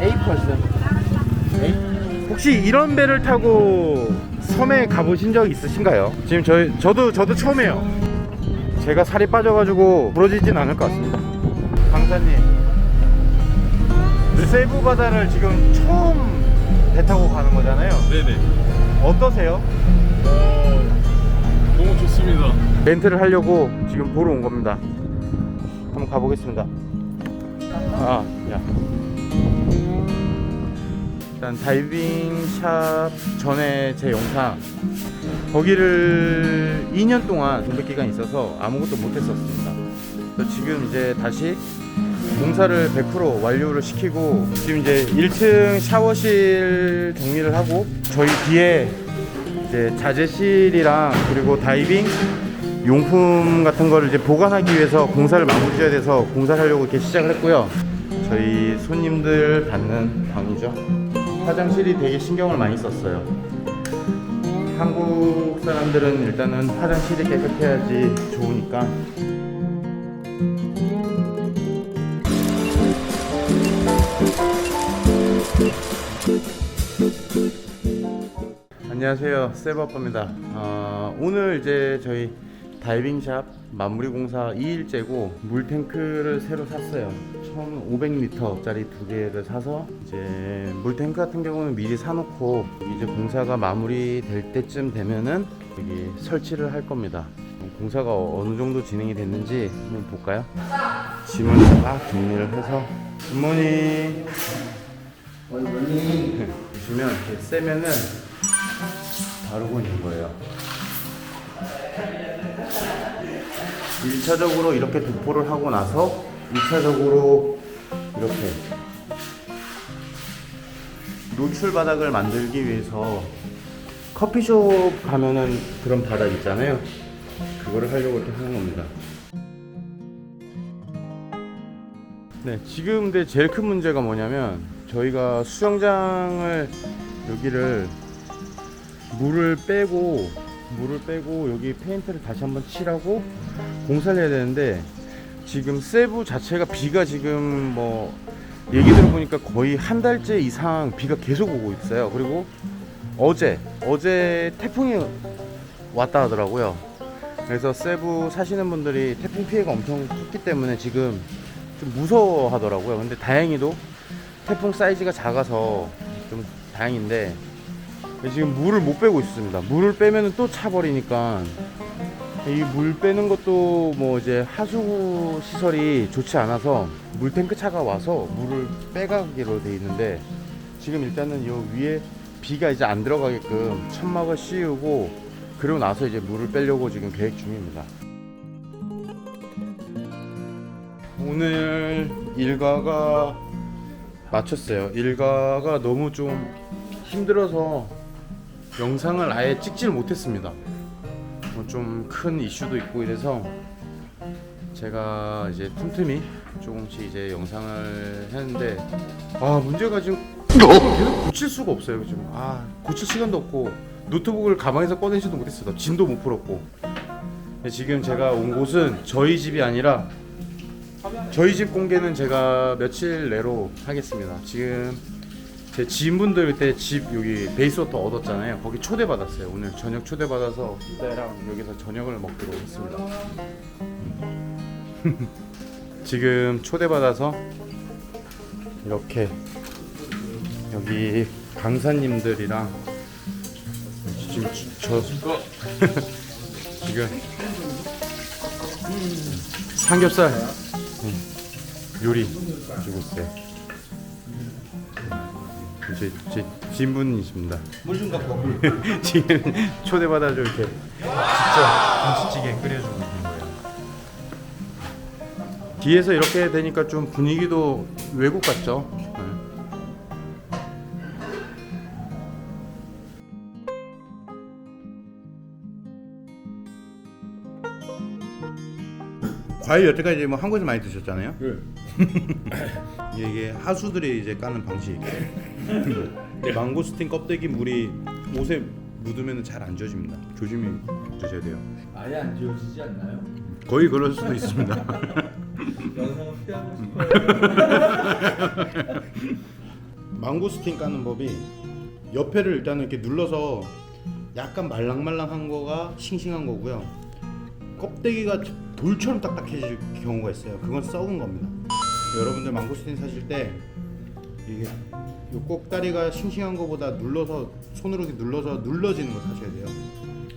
A 퍼슨. A? 혹시 이런 배를 타고 섬에 가보신 적 있으신가요? 지금 저희 저도 저도 처음이에요. 제가 살이 빠져가지고 부러지진 않을 것 같습니다. 강사님, 세부 바다를 지금 처음 배 타고 가는 거잖아요. 네네. 어떠세요? 너무 좋습니다. 렌트를 하려고 지금 보러 온 겁니다. 한번 가보겠습니다. 아, 야. 일단 다이빙 샵 전에 제 영상 거기를 2년 동안 공백 기간이 있어서 아무것도 못했었습니다. 지금 이제 다시 공사를 100% 완료를 시키고 지금 이제 1층 샤워실 정리를 하고 저희 뒤에 이제 자재실이랑 그리고 다이빙 용품 같은 거를 이제 보관하기 위해서 공사를 마무리 지어야 돼서 공사를 하려고 이렇게 시작을 했고요. 저희 손님들 받는 방이죠. 화장실이 되게 신경을 많이 썼어요. 한국 사람들은 일단은 화장실이 깨끗해야지 좋으니까. 안녕하세요 세버아빠입니다 어, 오늘 이제 저희 다이빙샵 마무리 공사 2일째고 물탱크를 새로 샀어요. 1500리터짜리 두 개를 사서 이제 물탱크 같은 경우는 미리 사놓고 이제 공사가 마무리 될 때쯤 되면은 여기 설치를 할 겁니다. 공사가 어느 정도 진행이 됐는지 한번 볼까요? 짐을 딱 정리를 해서. 굿모닝. 보시면 이렇게 세면은 바르고 있는 거예요. 1차적으로 이렇게 도포를 하고 나서 2차적으로 이렇게 노출 바닥을 만들기 위해서 커피숍 가면은 그런 바닥 있잖아요. 그거를 하려고 이렇게 하는 겁니다. 네, 지금 근데 제일 큰 문제가 뭐냐면 저희가 수영장을 여기를 물을 빼고 물을 빼고 여기 페인트를 다시 한번 칠하고 공사를 해야 되는데 지금 세부 자체가 비가 지금 뭐 얘기 들어보니까 거의 한 달째 이상 비가 계속 오고 있어요. 그리고 어제 어제 태풍이 왔다 하더라고요. 그래서 세부 사시는 분들이 태풍 피해가 엄청 컸기 때문에 지금 좀 무서워하더라고요. 근데 다행히도 태풍 사이즈가 작아서 좀 다행인데 지금 물을 못 빼고 있습니다. 물을 빼면은 또 차버리니까 이 물 빼는 것도 뭐 이제 하수 시설이 좋지 않아서 물탱크 차가 와서 물을 빼가기로 돼 있는데 지금 일단은 요 위에 비가 이제 안 들어가게끔 천막을 씌우고 그리고 나서 이제 물을 빼려고 지금 계획 중입니다. 오늘 일과가 마쳤어요. 일과가 너무 좀 힘들어서 영상을 아예 찍지를 못했습니다. 뭐 좀 큰 이슈도 있고 이래서 제가 이제 틈틈이 조금씩 이제 영상을 했는데 아 문제가 지금 계속 고칠 수가 없어요 지금 아 고칠 시간도 없고 노트북을 가방에서 꺼내지도 못했어요 진도 못 풀었고 지금 제가 온 곳은 저희 집이 아니라 저희 집 공개는 제가 며칠 내로 하겠습니다. 지금 제 지인분들 그때 집 여기 베이스워터 얻었잖아요. 거기 초대 받았어요. 오늘 저녁 초대 받아서 이따랑 여기서 저녁을 먹기로 했습니다. 지금 초대 받아서 이렇게 여기 강사님들이랑 지금 저 지금 삼겹살 요리 주고 있어요. 제, 제 지인분이십니다. 물 좀 갖고 와. 지금 초대받아서 이렇게 직접 김치찌개 끓여주고 있는 거예요. 뒤에서 이렇게 되니까 좀 분위기도 외국 같죠? 과일 여태까지 뭐 한국에서 많이 드셨잖아요. 네. 이게 하수들이 이제 까는 방식. 망고스틴 껍데기 물이 옷에 묻으면 잘안 지워집니다. 조심히 드셔야 돼요. 아예 안 지워지지 않나요? 거의 그럴 수도 있습니다. 영상을 피하고 망고스틴 까는 법이 옆에를 일단은 이렇게 눌러서 약간 말랑말랑한 거가 싱싱한 거고요. 껍데기가 돌처럼 딱딱해질 경우가 있어요. 그건 썩은 겁니다. 여러분들 망고스틴 사실 때 이게 요 꼭다리가 싱싱한 거보다 눌러서 손으로 이렇게 눌러서 눌러지는 거 사셔야 돼요.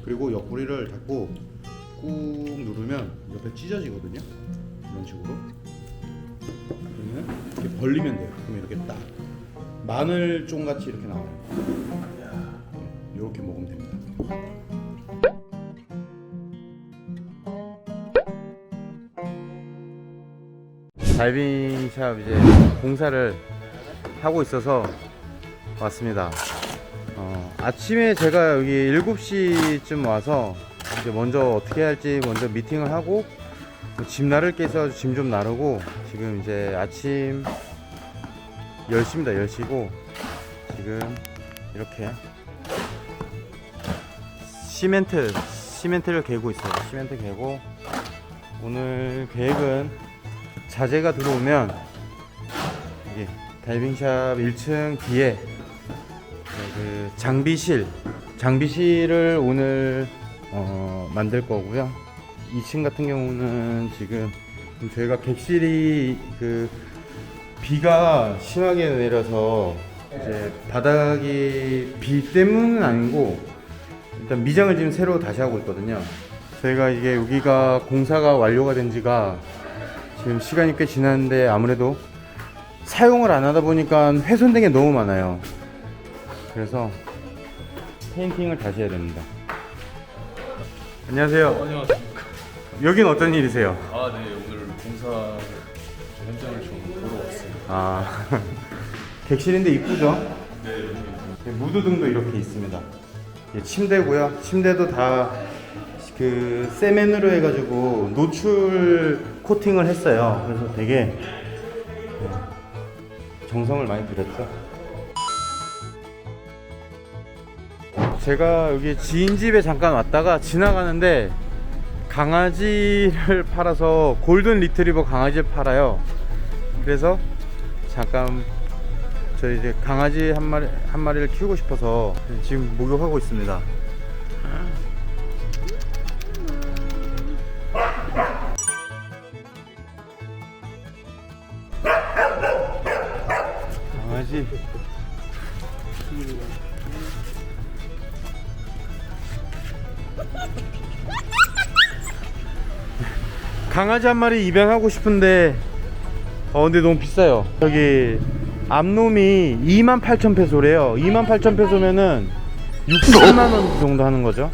그리고 옆구리를 잡고 꾹 누르면 옆에 찢어지거든요. 이런 식으로. 그러면 이렇게 벌리면 돼요. 그럼 이렇게 딱 마늘종 같이 이렇게 나와요. 다이빙샵 이제 공사를 하고 있어서 왔습니다. 어, 아침에 제가 여기 7시쯤 와서 이제 먼저 어떻게 할지 먼저 미팅을 하고 짐 나를 게 있어서 짐 좀 나르고 지금 이제 아침 10시입니다. 10시고 지금 이렇게 시멘트 시멘트를 개고 있어요. 시멘트 개고 오늘 계획은 자재가 들어오면 여기 다이빙샵 1층 뒤에 그 장비실 장비실을 오늘 어, 만들 거고요. 2층 같은 경우는 지금 저희가 객실이 그 비가 심하게 내려서 이제 바닥이 비 때문은 아니고 일단 미장을 지금 새로 다시 하고 있거든요. 저희가 이게 여기가 공사가 완료가 된 지가 지금 시간이 꽤 지났는데 아무래도 사용을 안 하다 보니까 훼손된 게 너무 많아요. 그래서 페인팅을 다시 해야 됩니다. 안녕하세요. 안녕하십니까. 여긴 어떤 일이세요? 아, 네. 오늘 공사 좀 현장을 좀 보러 왔어요. 아 객실인데 이쁘죠? 네, 네, 무드등도 이렇게 있습니다. 예, 침대고요. 침대도 다 그 세멘으로 해가지고 노출 코팅을 했어요. 그래서 되게 네, 정성을 많이 들였죠. 제가 여기 지인 집에 잠깐 왔다가 지나가는데 강아지를 팔아서 골든 리트리버 강아지를 팔아요. 그래서 잠깐 저 이제 강아지 한 마리 한 마리를 키우고 싶어서 지금 목욕하고 있습니다. 강아지 한 마리 입양하고 싶은데 어 근데 너무 비싸요. 여기 암놈이 28,000페소래요. 28,000페소면은 60만원 정도 하는 거죠